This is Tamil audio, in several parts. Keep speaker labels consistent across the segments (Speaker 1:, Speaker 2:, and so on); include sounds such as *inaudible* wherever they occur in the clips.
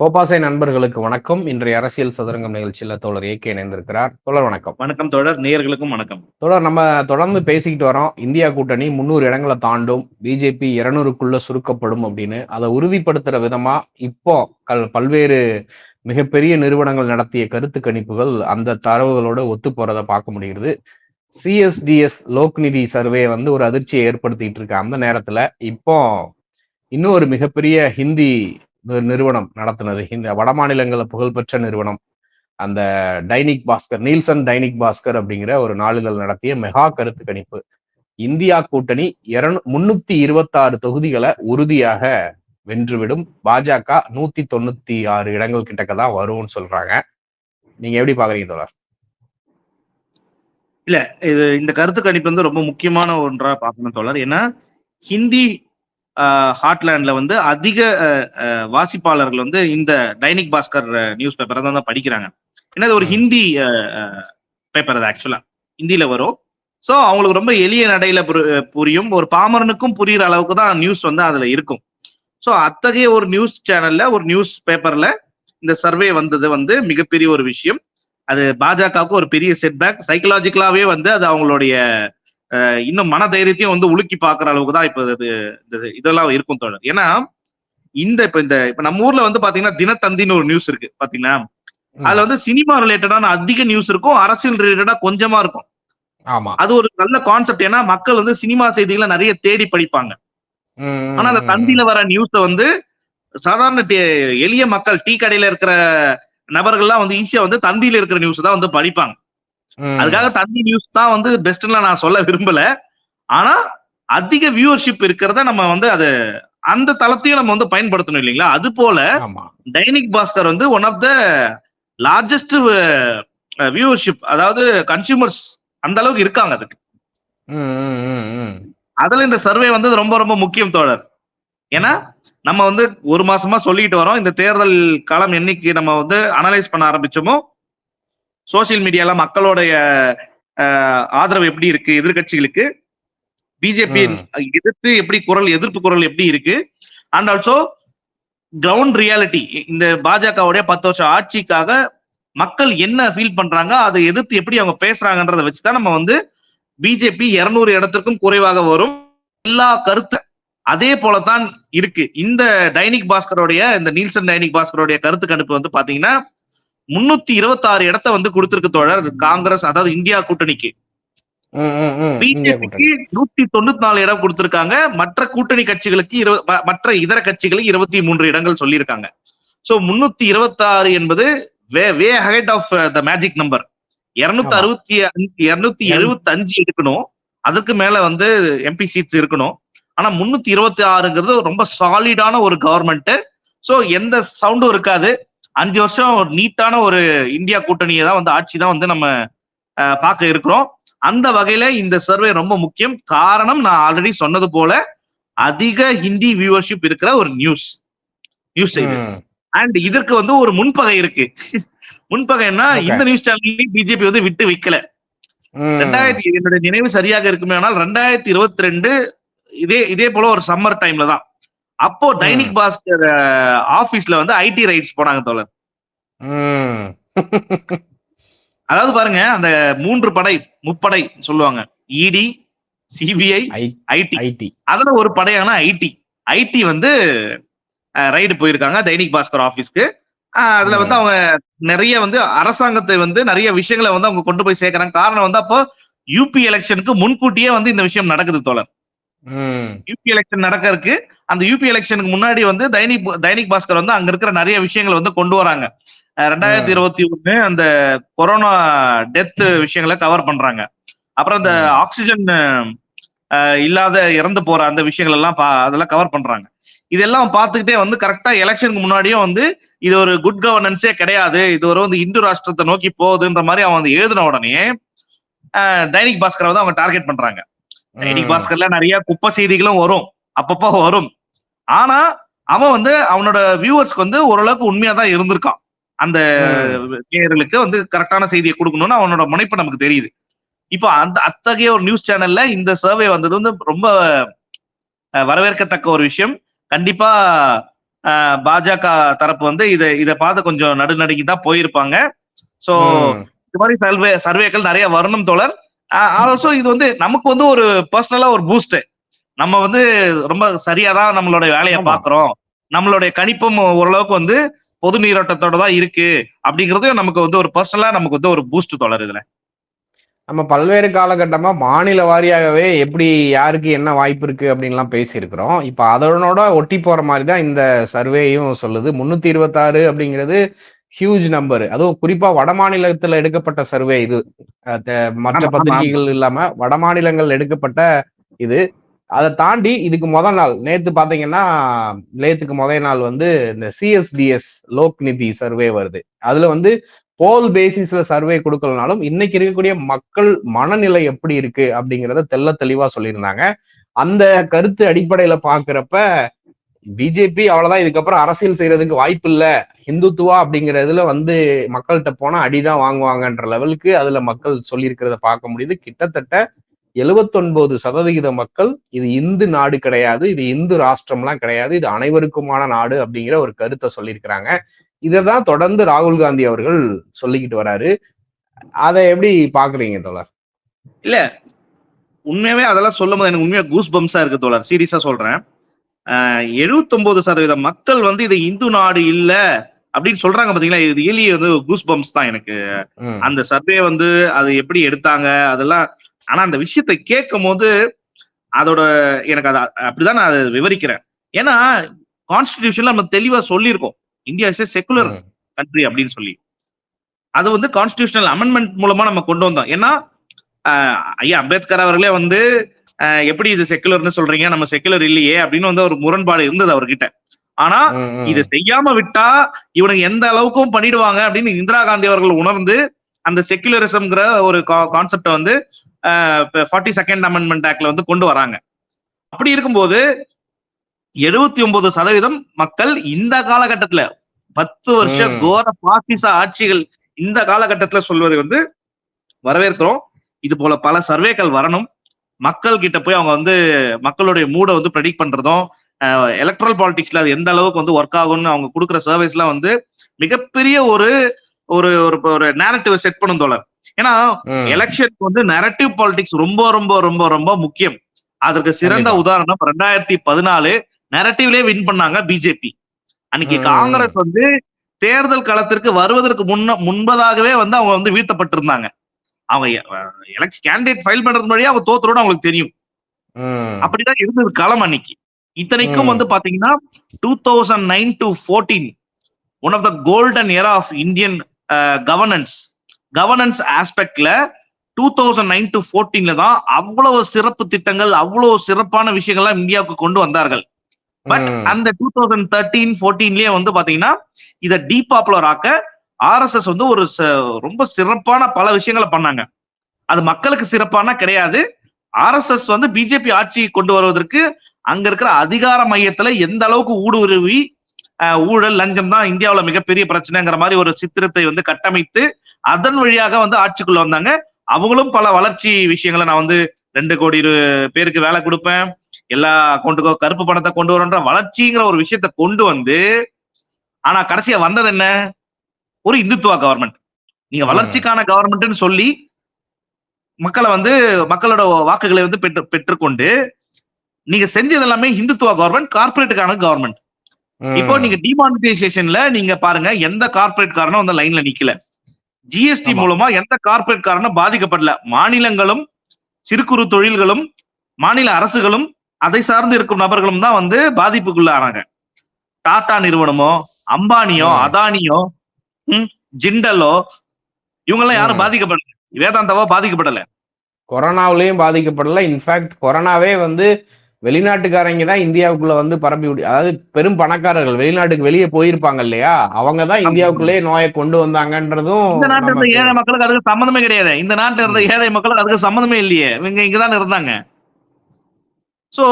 Speaker 1: கோபாசை நண்பர்களுக்கு வணக்கம். இன்றைய அரசியல் சதுரங்கம் நிகழ்ச்சியில தோழர் ஏகே இணைந்திருக்கிறார். தோழர் வணக்கம்.
Speaker 2: வணக்கம் தோழர். நேயர்களுக்கும் வணக்கம்.
Speaker 1: தோழர் நம்ம தொடர்ந்து பேசிக்கிட்டு வரோம். இந்தியா கூட்டணி முன்னூறு இடங்களை தாண்டும் பிஜேபி இருநூறுக்குள்ள சுருக்கப்படும் அப்படின்னு. அதை உறுதிப்படுத்துற விதமா இப்போ கல் பல்வேறு மிகப்பெரிய நிறுவனங்கள் நடத்திய கருத்து கணிப்புகள் அந்த தரவுகளோட ஒத்து போறதை பார்க்க முடிகிறது. சிஎஸ்டிஎஸ் லோக்நிதி சர்வே வந்து ஒரு அதிர்ச்சியை ஏற்படுத்திட்டு இருக்கு அந்த நேரத்துல. இப்போ இன்னும் ஒரு மிகப்பெரிய ஹிந்தி நிறுவனம் நடத்தினது. இந்த வட மாநிலங்களில் புகழ்பெற்ற நிறுவனம். அந்த டைனிக் பாஸ்கர் நீல்சன் டைனிக் பாஸ்கர் அப்படிங்கிற ஒரு நாளிதழ் நடத்திய மெகா கருத்து கணிப்பு. இந்தியா கூட்டணி இருநூ முன்னூத்தி இருபத்தாறு தொகுதிகளை உறுதியாக வென்றுவிடும். பாஜக நூத்தி தொண்ணூத்தி ஆறு இடங்கள் கிட்டக்க தான் வரும்னு சொல்றாங்க. நீங்க எப்படி பாக்குறீங்க தோழர்?
Speaker 2: இது இந்த கருத்து கணிப்பு வந்து ரொம்ப முக்கியமான ஒன்றா பார்க்கணும் தோழர். ஏன்னா ஹிந்தி ஹாட்லேண்ட்ல வந்து அதிக வாசிப்பாளர்கள் வந்து இந்த டைனிக் பாஸ்கர் நியூஸ் பேப்பரை தான் படிக்கிறாங்க. ஏன்னா இது ஒரு ஹிந்தி பேப்பர் அது ஆக்சுவலா. ஹிந்தியில வரும். ஸோ அவங்களுக்கு ரொம்ப எளிய நடையில புரி- புரியும். ஒரு பாமரனுக்கும் புரியுற அளவுக்கு தான் நியூஸ் வந்து அதுல இருக்கும். ஸோ அத்தகைய ஒரு நியூஸ் சேனல்ல ஒரு நியூஸ் பேப்பர்ல இந்த சர்வே வந்தது வந்து மிகப்பெரிய ஒரு விஷயம். அது பாஜகவுக்கு ஒரு பெரிய செட்பேக் சைக்கலாஜிக்கலாவே வந்து அது அவங்களுடைய இன்னும் மன தைரியத்தையும் வந்து உலுக்கி பார்க்குற அளவுக்கு தான் இப்போ இது இது- இதெல்லாம் இருக்கும் தோழர். ஏன்னா இந்த இப்ப இந்த இப்ப நம்ம ஊர்ல வந்து பாத்தீங்கன்னா தினத்தந்தின்னு ஒரு நியூஸ் இருக்கு பாத்தீங்கன்னா அதுல வந்து சினிமா ரிலேட்டடான அதிக நியூஸ் இருக்கும் அரசியல் ரிலேட்டடா கொஞ்சமா இருக்கும்.
Speaker 1: ஆமா.
Speaker 2: அது ஒரு நல்ல கான்செப்ட் ஏன்னா மக்கள் வந்து சினிமா செய்திகளை நிறைய தேடி படிப்பாங்க. ஆனா அந்த தந்தியில வர நியூஸ வந்து சாதாரண எளிய மக்கள் டீ கடையில இருக்கிற நபர்கள்லாம் வந்து ஈஸியா வந்து தந்தியில இருக்கிற நியூஸ் தான் வந்து படிப்பாங்க. அதுக்காக தந்தி நியூஸ் தான் வந்து பெஸ்ட்ல நான் சொல்ல விரும்பல. ஆனா அதிக வியூவர்ஷிப் இருக்கிறத நம்ம வந்து அது அந்த தளத்தையும் நம்ம வந்து பயன்படுத்தணும் இல்லைங்களா? அது போல டைனிக் பாஸ்கர் வந்து one of the largest viewership அதாவது கன்சியூமர்ஸ் அந்த அளவுக்கு இருக்காங்க அதுக்கு. அதுல இந்த சர்வே வந்து ரொம்ப ரொம்ப முக்கியம் தோழர். ஏன்னா நம்ம வந்து ஒரு மாசமா சொல்லிட்டு வரோம். இந்த தேர்தல் காலம் என்னைக்கு நம்ம வந்து அனலைஸ் பண்ண ஆரம்பிச்சோமோ சோசியல் மீடியால மக்களுடைய ஆதரவு எப்படி இருக்கு எதிர்க்கட்சிகளுக்கு பிஜேபி. எதிர்த்து எப்படி குரல் எதிர்ப்பு குரல் எப்படி இருக்கு? அண்ட் ஆல்சோ கிரவுண்ட் ரியாலிட்டி இந்த பாஜகவுடைய பத்து வருஷம் ஆட்சிக்காக மக்கள் என்ன ஃபீல் பண்றாங்க அதை எதிர்த்து எப்படி அவங்க பேசுறாங்கன்றதை வச்சுதான் நம்ம வந்து பிஜேபி இருநூறு இடத்திற்கும் குறைவாக வரும். எல்லா கருத்து அதே போலதான் இருக்கு. இந்த டைனிக் பாஸ்கருடைய இந்த நீல்சன் டைனிக் பாஸ்கருடைய கருத்து கணிப்பு வந்து பாத்தீங்கன்னா முன்னூத்தி இருபத்தாறு இடத்த வந்து கொடுத்திருக்கு தோழர். காங்கிரஸ் அதாவது இந்தியா கூட்டணிக்கு. பிஜேபிக்கு நூத்தி தொண்ணூத்தி நாலு இடம் கொடுத்திருக்காங்க. மற்ற கூட்டணி கட்சிகளுக்கு இரு- மற்ற இதர கட்சிகளுக்கு இருபத்தி மூன்று இடங்கள் சொல்லியிருக்காங்க. சோ முன்னூத்தி இருபத்தாறு என்பது way way ahead of the magic number இருநூத்தி. அறுபத்தி இருநூத்தி எழுபத்தி அஞ்சு இருக்கணும் அதுக்கு மேல வந்து எம்பி சீட்ஸ் இருக்கணும். ஆனா முன்னூத்தி இருபத்தி ஆறுங்கிறது ரொம்ப சாலிடான ஒரு கவர்மெண்ட் சோ எந்த சவுண்டும் இருக்காது. அஞ்சு வருஷம் நீட்டான ஒரு இந்தியா கூட்டணியை தான் வந்து ஆட்சி தான் வந்து நம்ம பார்க்க இருக்கிறோம். அந்த வகையில இந்த சர்வே ரொம்ப முக்கியம். காரணம் நான் ஆல்ரெடி சொன்னது போல அதிக ஹிந்தி வியூவர்ஷிப் இருக்கிற ஒரு நியூஸ் நியூஸ் செய்தி அண்ட் இதற்கு வந்து ஒரு முன்பகை இருக்கு. *laughs* முன்பகைன்னா. இந்த நியூஸ் சேனல்லையும் பிஜேபி வந்து விட்டு வைக்கல. ரெண்டாயிரத்தி என்னுடைய நினைவு சரியாக இருக்குமே ஆனால் ரெண்டாயிரத்தி இருபத்தி ரெண்டு இதே இதே போல ஒரு சம்மர் டைம்ல தான். அப்போ டைனிக் பாஸ்கர் ஆபீஸ்ல வந்து ஐடி ரைட்ஸ் போனாங்க தோழர். அதாவது பாருங்க அந்த மூன்று படை முப்படை சொல்லுவாங்க. இடி சிபிஐ ஐடி
Speaker 1: ஐடி
Speaker 2: அதுல ஒரு படையான ஐடி ஐடி வந்து ரைடு போயிருக்காங்க தைனிக் பாஸ்கர் ஆபீஸ்க்கு. அதுல வந்து அவங்க நிறைய வந்து அரசாங்கத்தை வந்து நிறைய விஷயங்களை வந்து அவங்க கொண்டு போய் சேர்க்கறாங்க. காரணம் வந்து அப்போ யூபி எலெக்ஷனுக்கு முன்கூட்டியே வந்து இந்த விஷயம் நடக்குது தோழர். யூபி எலெக்ஷன் நடக்கறதுக்கு அந்த யூபி எலெக்ஷனுக்கு முன்னாடி வந்து தைனிக் தைனிக் பாஸ்கர் வந்து அங்க இருக்கிற நிறைய விஷயங்களை வந்து கொண்டு வராங்க. ரெண்டாயிரத்தி இருபத்தி ஒண்ணு அந்த கொரோனா டெத் விஷயங்களை கவர் பண்றாங்க. அப்புறம் இந்த
Speaker 1: ம்.
Speaker 2: ஆக்சிஜன் இல்லாத இறந்து போற அந்த விஷயங்கள் எல்லாம் அதெல்லாம் கவர் பண்றாங்க. இதெல்லாம் பார்த்துக்கிட்டே வந்து கரெக்டா எலெக்ஷனுக்கு முன்னாடியும் வந்து இது ஒரு குட் கவர்னன்ஸே கிடையாது. இது ஒரு வந்து இந்து ராஷ்டிரத்தை நோக்கி போகுதுன்ற மாதிரி அவன் வந்து எழுதின உடனே தைனிக் பாஸ்கரை வந்து அவங்க டார்கெட் பண்றாங்க. தைனிக் பாஸ்கர்ல நிறைய குப்பை செய்திகளும் வரும். அப்பப்போ வரும். ஆனா அவன் வந்து அவனோட வியூவர்ஸ்க்கு வந்து ஓரளவுக்கு உண்மையா தான் இருந்திருக்கான். அந்த நேயர்களுக்கு வந்து கரெக்டான செய்தியை கொடுக்கணும்னு அவனோட முனைப்பு நமக்கு தெரியுது. இப்போ அந்த அத்தகைய ஒரு நியூஸ் சேனல்ல இந்த சர்வே வந்தது வந்து ரொம்ப வரவேற்கத்தக்க ஒரு விஷயம். கண்டிப்பா பாஜக தரப்பு வந்து இதை இதை பார்த்து கொஞ்சம் நடுநடுங்கி தான் போயிருப்பாங்க சோ இது மாதிரி சர்வே சர்வேக்கள் நிறைய வரணும் தோழர். ஆல்சோ இது வந்து நமக்கு வந்து ஒரு பர்சனலா ஒரு பூஸ்ட் நம்ம வந்து ரொம்ப சரியா தான் நம்மளோட வேலையை. பாக்குறோம் நம்மளுடைய கணிப்பும் ஓரளவுக்கு வந்து பொது நீரோட்டத்தோட தான் இருக்கு. அப்படிங்கறது நமக்கு வந்து ஒரு பர்சனலா நமக்கு வந்து ஒரு பூஸ்ட் தோழர் இதுல.
Speaker 1: நம்ம பல்வேறு காலகட்டமா மாநில வாரியாகவே எப்படி யாருக்கு என்ன வாய்ப்பு இருக்கு அப்படின்லாம் பேசியிருக்கிறோம். இப்ப அதனோட ஒட்டி போற மாதிரி தான் இந்த சர்வேயும் சொல்லுது. முன்னூத்தி இருபத்தாறு அப்படிங்கிறது ஹியூஜ் நம்பர் அதுவும் குறிப்பா வட மாநிலத்துல எடுக்கப்பட்ட சர்வே இது. மற்ற பத்திரிகைகள் இல்லாம வட மாநிலங்கள் எடுக்கப்பட்ட இது. அதை தாண்டி இதுக்கு முதல் நாள் நேத்து பாத்தீங்கன்னா நேத்துக்கு முதல் நாள் வந்து இந்த சிஎஸ்டிஎஸ் லோக் நிதி சர்வே வருது. அதுல வந்து போல் பேசிஸ்ல சர்வே கொடுக்கலனாலும் இன்னைக்கு இருக்கக்கூடிய மக்கள் மனநிலை எப்படி இருக்கு அப்படிங்கறத தெள்ள தெளிவா சொல்லியிருந்தாங்க. அந்த கருத்து அடிப்படையில பாக்குறப்ப பிஜேபி அவ்வளவுதான். இதுக்கப்புறம் அரசியல் செய்யறதுக்கு வாய்ப்பு இல்ல. இந்துத்துவா அப்படிங்கறதுல வந்து மக்கள்கிட்ட போனா அடிதான் வாங்குவாங்கன்ற லெவலுக்கு அதுல மக்கள் சொல்லியிருக்கிறத பார்க்க முடியுது. கிட்டத்தட்ட 79% சதவிகித மக்கள் இது இந்து நாடு கிடையாது இது இந்து ராஷ்டிரம்லாம் கிடையாது இது அனைவருக்குமான நாடு அப்படிங்கிற ஒரு கருத்தை சொல்லியிருக்கிறாங்க. இதை தான் தொடர்ந்து ராகுல் காந்தி அவர்கள் சொல்லிக்கிட்டு வராரு. அதை எப்படி பாக்குறீங்க தோழர்?
Speaker 2: உண்மையாவே அதெல்லாம் சொல்லும் போது எனக்கு உண்மையா கூஸ் பம்ஸா இருக்கு தோழர். சீரியஸா சொல்றேன். எழுபத்தொன்பது சதவீதம் மக்கள் வந்து இது இந்து நாடு இல்ல அப்படின்னு சொல்றாங்க பாத்தீங்களா? இது ரியலி வந்து கூஸ் பம்ஸ் தான் எனக்கு. அந்த சர்வே வந்து அது எப்படி எடுத்தாங்க அதெல்லாம் ஆனா அந்த விஷயத்தை கேட்கும் போது அதோட எனக்கு அதை அப்படிதான் நான் அதை விவரிக்கிறேன். ஏன்னா கான்ஸ்டிடியூஷன்ல நம்ம தெளிவா சொல்லியிருக்கோம். India is secular
Speaker 1: hmm,
Speaker 2: country அப்படின்னு சொல்லி. அது வந்து கான்ஸ்டியூஷனல் அமெண்ட்மெண்ட் மூலமா நம்ம கொண்டு வந்தோம். ஏன்னா ஐயா அம்பேத்கர் அவர்களே வந்து எப்படி இது செக்குலர்னு சொல்றீங்க? நம்ம செக்குலர் இல்லையே அப்படின்னு வந்து ஒரு முரண்பாடு இருந்தது அவர்கிட்ட. ஆனா. இதை செய்யாம விட்டா இவனுக்கு எந்த அளவுக்கும் பண்ணிடுவாங்க அப்படின்னு இந்திரா காந்தி அவர்கள் உணர்ந்து அந்த செக்குலரிசம்ங்கிற ஒரு கான்செப்டை வந்து ஃபார்ட்டி செகண்ட் அமெண்ட்மெண்ட் ஆக்ட்ல வந்து கொண்டு வராங்க. அப்படி இருக்கும்போது எழுபத்தி ஒன்பது சதவீதம் மக்கள் இந்த காலகட்டத்துல பத்து வருஷ. கோர பாசிச ஆட்சிகள் இந்த காலகட்டத்துல சொல்வதை வந்து வரவேற்கிறோம். இது போல பல சர்வேக்கள் வரணும். மக்கள் கிட்ட போய் அவங்க வந்து மக்களுடைய மூடை வந்து ப்ரெடிக்ட் பண்றதும் எலக்ட்ரல் பாலிடிக்ஸ்ல அது எந்த அளவுக்கு வந்து ஒர்க் ஆகும்னு அவங்க கொடுக்குற சர்வீஸ்லாம் வந்து மிகப்பெரிய ஒரு ஒரு ஒரு நேரட்டிவ் செட் பண்ணும் தோழர். ஏன்னா எலெக்ஷனுக்கு வந்து நெரட்டிவ் பாலிடிக்ஸ் ரொம்ப ரொம்ப ரொம்ப ரொம்ப முக்கியம். அதற்கு சிறந்த. உதாரணம் ரெண்டாயிரத்தி பதினாலு நெரட்டிவ்லயே வின் பண்ணாங்க பிஜேபி அன்னைக்கு. காங்கிரஸ் வந்து தேர்தல் களத்திற்கு வருவதற்கு முன்ன முன்பதாகவே வந்து அவங்க வந்து வீழ்த்தப்பட்டிருந்தாங்க. அவங்க எலெக்ஷன் கேண்டிடேட் ஃபைல் பண்றது வழியா அவங்க தோத்துறோட அவங்களுக்கு தெரியும். அப்படிதான் இருந்தது களம் அன்னைக்கு. இத்தனைக்கும். வந்து பாத்தீங்கன்னா two thousand nine to fourteen one of the golden era of Indian governance governance ஆஸ்பெக்ட்ல two thousand nine to ஃபோர்டீன்ல தான் அவ்வளவு சிறப்பு திட்டங்கள் அவ்வளவு சிறப்பான விஷயங்கள்லாம் இந்தியாவுக்கு கொண்டு வந்தார்கள். பட். அந்த டூ தௌசண்ட் தேர்ட்டீன் ஃபோர்டீன்லயே வந்து பாத்தீங்கன்னா இதை டீபாப்புலர் ஆக்க ஆர்எஸ்எஸ் வந்து ஒரு ச- ரொம்ப சிறப்பான பல விஷயங்களை பண்ணாங்க. அது மக்களுக்கு சிறப்பான கிடையாது. ஆர்எஸ்எஸ் வந்து பிஜேபி ஆட்சி கொண்டு வருவதற்கு அங்க இருக்கிற அதிகார மையத்துல எந்த அளவுக்கு ஊடுருவி ஊழல் லஞ்சம் தான் இந்தியாவில் மிகப்பெரிய பிரச்சனைங்கிற மாதிரி ஒரு சித்திரத்தை வந்து கட்டமைத்து அதன் வழியாக வந்து ஆட்சிக்குள்ள வந்தாங்க. அவங்களும் பல வளர்ச்சி விஷயங்களை நான் வந்து ரெண்டு கோடி பேருக்கு வேலை கொடுப்பேன். எல்லா அக்கௌண்ட்டுக்கும் கருப்பு பணத்தை கொண்டு வரன்ற வளர்ச்சிங்கிற ஒரு விஷயத்த கொண்டு வந்து ஆனா கடைசியா வந்தது என்ன? ஒரு இந்துத்துவா கவர்மெண்ட் நீங்க வளர்ச்சிக்கான கவர்மெண்ட்னு சொல்லி மக்களை வந்து மக்களோட வாக்குகளை வந்து பெற்று பெற்றுக்கொண்டு நீங்க செஞ்சது எல்லாமே இந்துத்துவா கவர்மெண்ட் கார்பரேட்டுக்கான கவர்மெண்ட். இப்போ நீங்க டிமானிட்டைசேஷன்ல நீங்க பாருங்க எந்த கார்பரேட் காரனும் அந்த லைன்ல நிக்கல ஜிஎஸ்டி. மூலமா எந்த கார்பரேட் காரனும் பாதிக்கப்படல மாநிலங்களும் சிறு குறு தொழில்களும் மாநில அரசுகளும் அதை சார்ந்து இருக்கும் நபர்களும் தான் வந்து பாதிப்புக்குள்ளானாங்க டாடா நிறுவனமோ அம்பானியோ. அதானியோ ஜிண்டலோ? இவங்கெல்லாம் யாரும்
Speaker 1: ம்.
Speaker 2: பாதிக்கப்படல. வேதாந்தாவோ பாதிக்கப்படல.
Speaker 1: கொரோனாவிலையும் பாதிக்கப்படல. இன்ஃபேக்ட் கொரோனாவே வந்து வெளிநாட்டுக்காரங்க தான் இந்தியாவுக்குள்ள வந்து பரப்பி அதாவது பெரும் பணக்காரர்கள் வெளிநாட்டுக்கு வெளியே போயிருப்பாங்க இல்லையா? அவங்க தான் இந்தியாவுக்குள்ளே நோயை கொண்டு வந்தாங்கன்றதும்
Speaker 2: இந்த நாட்டுல இருந்த ஏழை மக்களுக்கு அதுக்கு சம்மந்தமே கிடையாது. இந்த நாட்டுல இருந்த ஏழை மக்களுக்கு அதுக்கு சம்மந்தமே இல்லையே. இவங்க இங்கதான் இருந்தாங்க. சோ.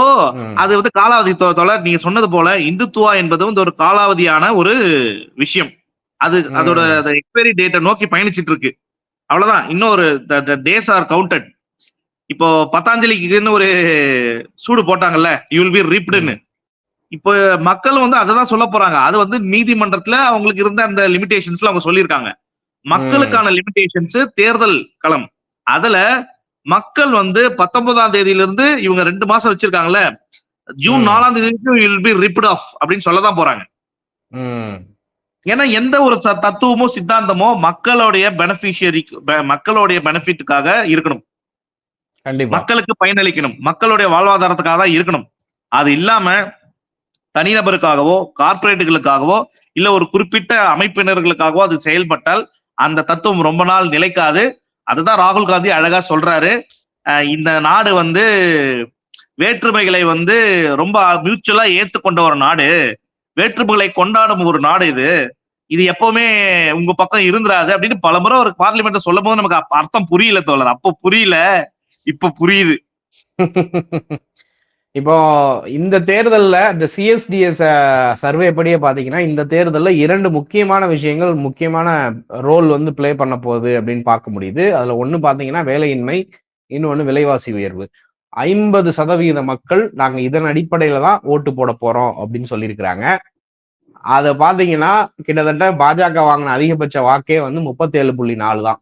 Speaker 2: அது வந்து காலாவதி தொ- தொடர் நீங்க சொன்னது போல இந்துத்துவா என்பது வந்து ஒரு காலாவதியான ஒரு விஷயம். அது. அதோட எக்ஸ்பைரி டேட்டை நோக்கி பயணிச்சிட்டு இருக்கு அவ்வளவுதான். இன்னொரு டேஸ் ஆர் கவுண்டட் இப்போ பத்தாஞ்சலிக்குன்னு ஒரு சூடு போட்டாங்கல்ல யூ வில் பி ரிப்டுன்னு இப்போ மக்கள் வந்து அதை தான் சொல்ல போறாங்க. அது வந்து நீதிமன்றத்துல அவங்களுக்கு இருந்த அந்த லிமிடேஷன்ஸ்ல அவங்க சொல்லியிருக்காங்க. மக்களுக்கான லிமிடேஷன்ஸ் தேர்தல் களம். அதுல மக்கள் வந்து பத்தொன்பதாம் தேதியில இருந்து இவங்க ரெண்டு மாசம் வச்சிருக்காங்கல்ல ஜூன். நாலாம் தேதி வில் பி ரிப்ட் ஆஃப் அப்படின்னு சொல்லதான் போறாங்க. ஏன்னா எந்த ஒரு தத்துவமோ சித்தாந்தமோ மக்களுடைய பெனிஃபிஷியரி மக்களுடைய பெனிஃபிட்டுக்காக இருக்கணும்.
Speaker 1: கண்டிப்பா.
Speaker 2: மக்களுக்கு பயனளிக்கணும். மக்களுடைய வாழ்வாதாரத்துக்காக தான் இருக்கணும். அது இல்லாம தனிநபருக்காகவோ கார்ப்பரேட்டுகளுக்காகவோ இல்ல ஒரு குறிப்பிட்ட அமைப்பினர்களுக்காகவோ அது செயல்பட்டால் அந்த தத்துவம் ரொம்ப நாள் நிலைக்காது. அதுதான் ராகுல் காந்தி அழகா சொல்றாரு. இந்த நாடு வந்து வேற்றுமைகளை வந்து ரொம்ப மியூச்சுவலா ஏத்துக்கொண்ட ஒரு நாடு. வேற்றுமைகளை கொண்டாடும் ஒரு நாடு இது. இது எப்பவுமே உங்க பக்கம் இருந்துராது அப்படின்னு பலமுறை ஒரு பார்லிமெண்ட் சொல்லும் போது நமக்கு அர்த்தம் புரியல தோழர். அப்போ புரியல இப்ப புரியுது.
Speaker 1: இப்போ இந்த தேர்தல்ல இந்த சிஎஸ்டிஎஸ் சர்வே படியே பாத்தீங்கன்னா இந்த தேர்தல்ல இரண்டு முக்கியமான விஷயங்கள் முக்கியமான ரோல் வந்து ப்ளே பண்ண போகுது அப்படின்னு பார்க்க முடியுது. அதுல ஒண்ணு பாத்தீங்கன்னா வேலையின்மை இன்னொன்னு விலைவாசி உயர்வு. ஐம்பது சதவீத மக்கள் நாங்க இதன் அடிப்படையில தான் ஓட்டு போட போறோம் அப்படின்னு சொல்லியிருக்கிறாங்க. அதை பார்த்தீங்கன்னா கிட்டத்தட்ட பாஜக வாங்கின அதிகபட்ச வாக்கே வந்து முப்பத்தேழு புள்ளி நாலு தான்.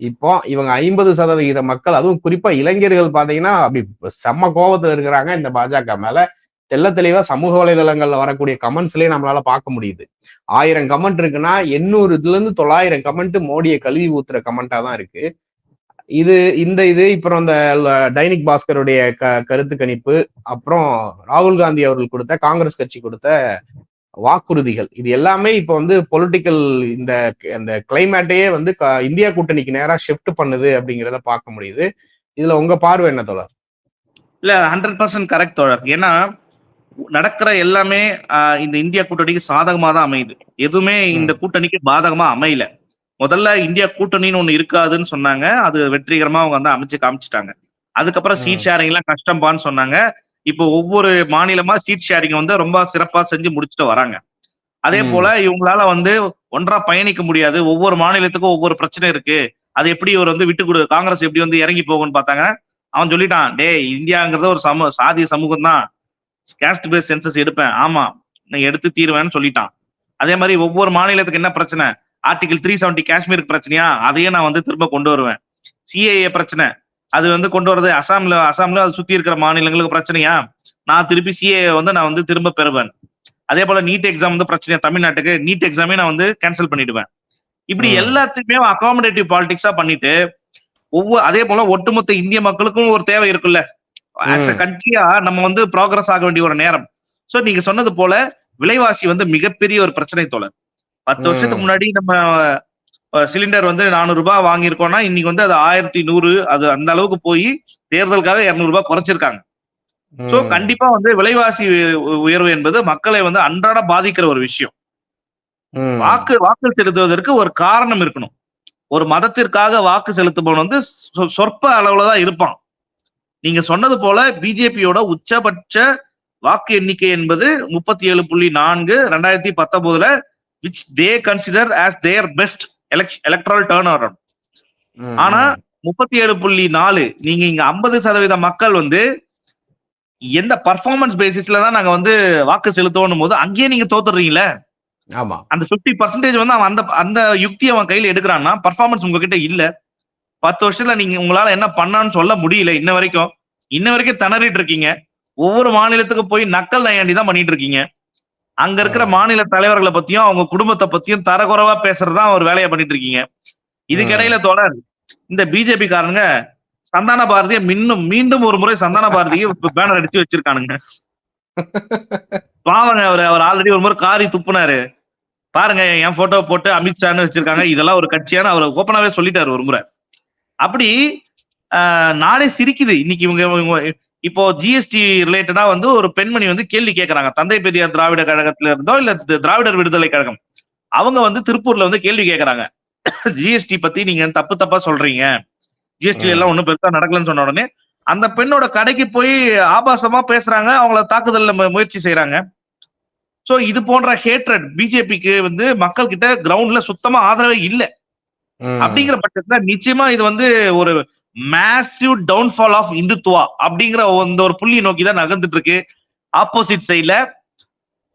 Speaker 1: இப்போ இவங்க ஐம்பது சதவிகித மக்கள் அதுவும் குறிப்பா இளைஞர்கள் பாத்தீங்கன்னா அப்படி செம்ம கோபத்துல இருக்கிறாங்க இந்த பாஜக மேல. தெள்ள தெளிவா சமூக வலைதளங்கள்ல வரக்கூடிய கமெண்ட்ஸ்லயே நம்மளால பார்க்க முடியுது. ஆயிரம் கமெண்ட் இருக்குன்னா எண்ணூறு இதுல இருந்து தொள்ளாயிரம் கமெண்ட் மோடியை கழுவி ஊத்துற கமெண்டா தான் இருக்கு. இது இந்த இது அப்புறம் இந்த டைனிக் பாஸ்கருடைய க கருத்து கணிப்பு அப்புறம் ராகுல் காந்தி அவர்கள் கொடுத்த காங்கிரஸ் கட்சி கொடுத்த வாக்குறுதிகள். இது எல்லாமே இப்ப வந்து பொலிட்டிக்கல் இந்த அந்த கிளைமேட்டையே வந்து இந்தியா கூட்டணிக்கு நேரா ஷிஃப்ட் பண்ணுது அப்படிங்கிறத பார்க்க முடியுது. இதுல உங்க பார்வை என்ன தோழர்?
Speaker 2: இல்ல ஹண்ட்ரட் பர்சன்ட் கரெக்ட் தோழர். ஏன்னா நடக்கிற எல்லாமே இந்த இந்தியா கூட்டணிக்கு சாதகமா தான் அமையுது. எதுவுமே இந்த கூட்டணிக்கு பாதகமா அமையல. முதல்ல இந்தியா கூட்டணின்னு ஒண்ணு இருக்காதுன்னு சொன்னாங்க. அது வெற்றிகரமா அவங்க வந்து அமைச்சு காமிச்சிட்டாங்க. அதுக்கப்புறம். சீட் ஷேரிங் எல்லாம் கஷ்டம்பான்னு சொன்னாங்க. இப்போ ஒவ்வொரு மாநிலமா சீட் ஷேரிங் வந்து ரொம்ப சிறப்பா செஞ்சு முடிச்சுட்டு வராங்க. அதே. போல இவங்களால வந்து ஒன்றா பயணிக்க முடியாது. ஒவ்வொரு மாநிலத்துக்கும் ஒவ்வொரு பிரச்சனை இருக்கு. அது எப்படி இவர் வந்து விட்டு கொடு காங்கிரஸ் எப்படி வந்து இறங்கி போகும்னு பார்த்தாங்க அவன் சொல்லிட்டான் டேய் இந்தியாங்கிறது ஒரு சமூக சாதிய சமூகம் தான். கேஸ்ட் பேஸ் சென்சஸ் எடுப்பேன். ஆமா நான் எடுத்து தீருவேன்னு சொல்லிட்டான். அதே மாதிரி ஒவ்வொரு மாநிலத்துக்கு என்ன பிரச்சனை? ஆர்டிகல் த்ரீ செவன்டி காஷ்மீருக்கு பிரச்சனையா? அதையே நான் வந்து திரும்ப கொண்டு வருவேன். சிஏஏ பிரச்சனை. அது வந்து கொண்டு வரது அசாம்ல அசாம்ல அது சுத்தி இருக்கிற மாநிலங்களுக்கு பிரச்சனையா? நான் திருப்பி சிஏ வந்து நான் வந்து திரும்ப பெறுவேன். அதே போல நீட் எக்ஸாம் வந்து பிரச்சனையா? தமிழ்நாட்டுக்கு நீட் எக்ஸாமே நான் வந்து கேன்சல் பண்ணிடுவேன். இப்படி. எல்லாத்தையுமே அகாமடேட்டிவ் பாலிடிக்ஸா பண்ணிட்டு ஒவ்வொரு அதே போல ஒட்டுமொத்த இந்திய மக்களுக்கும் ஒரு தேவை இருக்குல்ல? As a. கண்ட்ரியா நம்ம வந்து ப்ராக்ரஸ் ஆக வேண்டிய ஒரு நேரம். சோ நீங்க சொன்னது போல விலைவாசி வந்து மிகப்பெரிய ஒரு பிரச்சனை தோழர். பத்து. வருஷத்துக்கு முன்னாடி நம்ம சிலிண்டர் வந்து நானூறு ரூபாய் வாங்கியிருக்கோம்னா இன்னைக்கு வந்து அது ஆயிரத்தி நூறு அது அந்த அளவுக்கு போய் தேர்தலுக்காக இருநூறு ரூபாய் குறைச்சிருக்காங்க சோ. கண்டிப்பா வந்து விலைவாசி உயர்வு என்பது மக்களை வந்து அன்றாட பாதிக்கிற ஒரு விஷயம். வாக்கு வாக்கு செலுத்துவதற்கு ஒரு காரணம் இருக்கணும். ஒரு மதத்திற்காக வாக்கு செலுத்துபவன் வந்து சொற்ப அளவுல தான் இருப்பான். நீங்க சொன்னது போல பிஜேபியோட உச்சபட்ச வாக்கு எண்ணிக்கை என்பது முப்பத்தி ஏழு புள்ளி நான்கு ரெண்டாயிரத்தி பத்தொன்பதுல which they consider as their best electoral turnover. ஆனா முப்பத்தி ஏழு புள்ளி நாலு நீங்க இங்க ஐம்பது சதவீத மக்கள் வந்து எந்த பர்ஃபார்மன்ஸ் பேசிஸ்ல தான் நாங்க வந்து வாக்கு செலுத்துவோம் போது அங்கேயே நீங்க தோத்துறீங்களே
Speaker 1: ஆமா.
Speaker 2: அந்த 50% பர்சன்டேஜ் வந்து அவன் அந்த அந்த யுக்தி அவன் கையில எடுக்கிறான்னா பர்ஃபார்மன்ஸ் உங்ககிட்ட இல்ல. பத்து வருஷத்துல நீங்க உங்களால என்ன பண்ணான்னு சொல்ல முடியல இன்ன வரைக்கும். இன்ன வரைக்கும் திணறிட்டு இருக்கீங்க. ஒவ்வொரு மாநிலத்துக்கு போய் நக்கல் நையாண்டி தான் பண்ணிட்டு இருக்கீங்க. அங்க இருக்கிற. மாநில தலைவர்களை பத்தியும் அவங்க குடும்பத்தை பத்தியும் தரக்குறைவா பேசுறதா ஒரு வேலையை பண்ணிட்டு இருக்கீங்க. இதுக்கிடையில தொடர் இந்த பிஜேபி காரங்க சந்தான பாரதியை மின்னும் மீண்டும் ஒரு முறை சந்தான பாரதியை பேனர் *laughs* அடிச்சு வச்சிருக்கானுங்க. பாவங்க அவர் அவர் ஆல்ரெடி ஒரு முறை காரி துப்புனாரு. பாருங்க என் போட்டோ போட்டு அமித்ஷான்னு வச்சிருக்காங்க. இதெல்லாம் ஒரு கட்சியான அவர் ஓப்பனாவே சொல்லிட்டாரு ஒரு முறை. அப்படி நாடே சிரிக்குது. இன்னைக்கு இவங்க இப்போ ஜிஎஸ்டி ரிலேட்டடா வந்து ஒரு பெண்மணி வந்து கேள்வி கேட்கறாங்க தந்தை பெரியார் திராவிட கழகத்துல இருந்தோ இல்ல திராவிடர் விடுதலை கழகம். அவங்க வந்து திருப்பூர்ல வந்து கேள்வி கேட்கறாங்க ஜிஎஸ்டி பத்தி நீங்க தப்பு தப்பா சொல்றீங்க. ஜிஎஸ்டி எல்லாம் ஒண்ணும் பெருசா நடக்கலன்னு சொன்ன உடனே அந்த பெண்ணோட கடைக்கு போய் ஆபாசமா பேசுறாங்க. அவங்கள தாக்குதல்ல மு- முயற்சி செய்யறாங்க சோ இது போன்ற ஹேட்ரட் பிஜேபிக்கு வந்து மக்கள் கிட்ட கிரவுண்ட்ல சுத்தமா ஆதரவே இல்ல. அப்படிங்கிற பட்சத்துல நிச்சயமா இது வந்து ஒரு மேசிவ் டவுன்ஃபால் ஆஃப் இந்துத்துவா அப்படிங்கிற இந்த ஒரு புள்ளியை நோக்கி தான் நகர்ந்துட்டு இருக்கு ஆப்போசிட் சைட்ல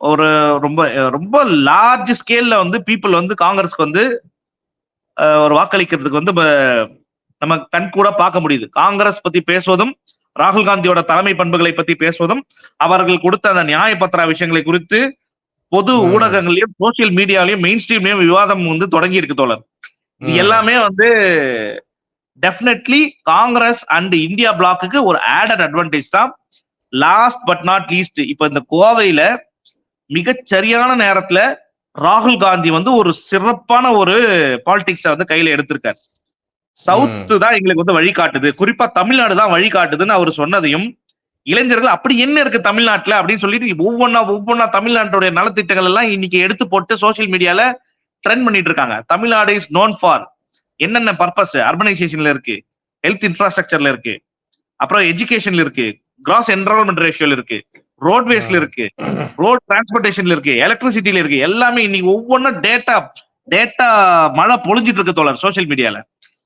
Speaker 2: ஒரு ரொம்ப ரொம்ப லார்ஜ் ஸ்கேல்ல வந்து பீப்புள் வந்து காங்கிரஸ்க்கு வந்து ஒரு வாக்களிக்கிறதுக்கு வந்து நம்ம கண் கூட பார்க்க முடியுது காங்கிரஸ் பத்தி பேசுவதும் ராகுல் காந்தியோட தலைமை பண்புகளை பத்தி பேசுவதும் அவர்கள் கொடுத்த அந்த நியாய பத்திரா விஷயங்களை குறித்து பொது. ஊடகங்களையும் சோசியல் மீடியாலையும் மெயின் ஸ்ட்ரீம்லயும் விவாதம் வந்து தொடங்கி இருக்கு தோழர் இது. எல்லாமே வந்து டெஃபினெட்லி காங்கிரஸ் அண்ட் இந்தியா பிளாக்குக்கு ஒரு ஆடட் அட்வான்டேஜ் தான். லாஸ்ட் பட் நாட் லீஸ்ட் இப்ப இந்த கோவையில மிகச் சரியான நேரத்துல ராகுல் காந்தி வந்து ஒரு சிறப்பான ஒரு பாலிடிக்ஸ வந்து கையில எடுத்திருக்காரு. சவுத் தான் எங்களுக்கு வந்து வழிகாட்டுது. குறிப்பா தமிழ்நாடு தான் வழிகாட்டுதுன்னு அவர் சொன்னதையும் இளைஞர்கள் அப்படி என்ன இருக்கு தமிழ்நாட்டுல அப்படின்னு சொல்லிட்டு ஒவ்வொன்னா ஒவ்வொன்னா தமிழ்நாட்டுடைய நலத்திட்டங்கள் எல்லாம் இன்னைக்கு எடுத்து போட்டு சோசியல் மீடியால ட்ரெண்ட் பண்ணிட்டு இருக்காங்க. தமிழ்நாடு இஸ் நோன் ஃபார் என்னென்ன பர்பஸ் அர்பனைசேஷன்ல இருக்கு ஹெல்த் இன்ஃப்ராஸ்ட்ரக்சர்ல இருக்கு அப்புறம் எஜுகேஷன்ல இருக்கு கிராஸ் என்ரோல்மெண்ட் ரேஷியோல இருக்கு ரோட்வேஸ்ல இருக்கு ரோட் டிரான்ஸ்போர்டேஷன்ல இருக்கு எலக்ட்ரிசிட்டில இருக்கு எல்லாமே இன்னைக்கு ஒவ்வொன்னா டேட்டா டேட்டா மழை பொழிஞ்சிட்டு இருக்கு தோழர் சோஷியல் மீடியால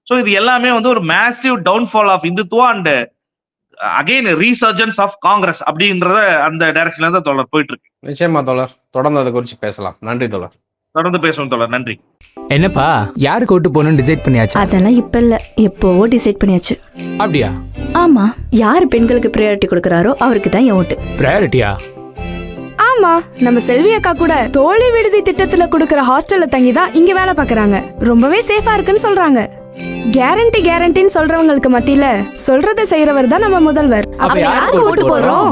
Speaker 2: சோ இது எல்லாமே வந்து ஒரு massive downfall of Hindutva and again resurgence of Congress அப்படின்றத அந்த டைரக்ஷன்ல தான் தோழர் போயிட்டு இருக்கு.
Speaker 1: நிச்சயமா தோழர். தொடர்ந்து அதை குறித்து பேசலாம். நன்றி தோழர்.
Speaker 2: தொடர்ந்து பேசுவோம் தோழர். நன்றி.
Speaker 3: என்னப்பா யாருக்கு ஓட்டு போகணும்னு டிசைட் பண்ணியாச்சா?
Speaker 4: அதெல்லாம் இப்ப இல்ல. எப்போவோ டிசைட் பண்ணியாச்சு.
Speaker 3: அப்படியா?
Speaker 4: ஆமா யார் பெண்களுக்கு ப்ரையாரிட்டி கொடுக்கறாரோ அவருக்கு தான் என் ஓட்டு.
Speaker 3: ப்ரையாரிட்டியா
Speaker 5: ஆமா நம்ம செல்வி அக்கா கூட தோழி விடுதி திட்டத்துல கொடுக்கற ஹாஸ்டல்ல தங்கி தான் இங்க வேலை பார்க்கறாங்க. ரொம்பவே சேஃபா இருக்குன்னு சொல்றாங்க. கேரண்டி கேரண்டின்னு சொல்றவங்களுக்கு மத்தியில சொல்றதை செய்யறவர் தான் நம்ம முதல்வர்.
Speaker 3: அப்ப யாருக்கு
Speaker 5: ஓட்டு போறோம்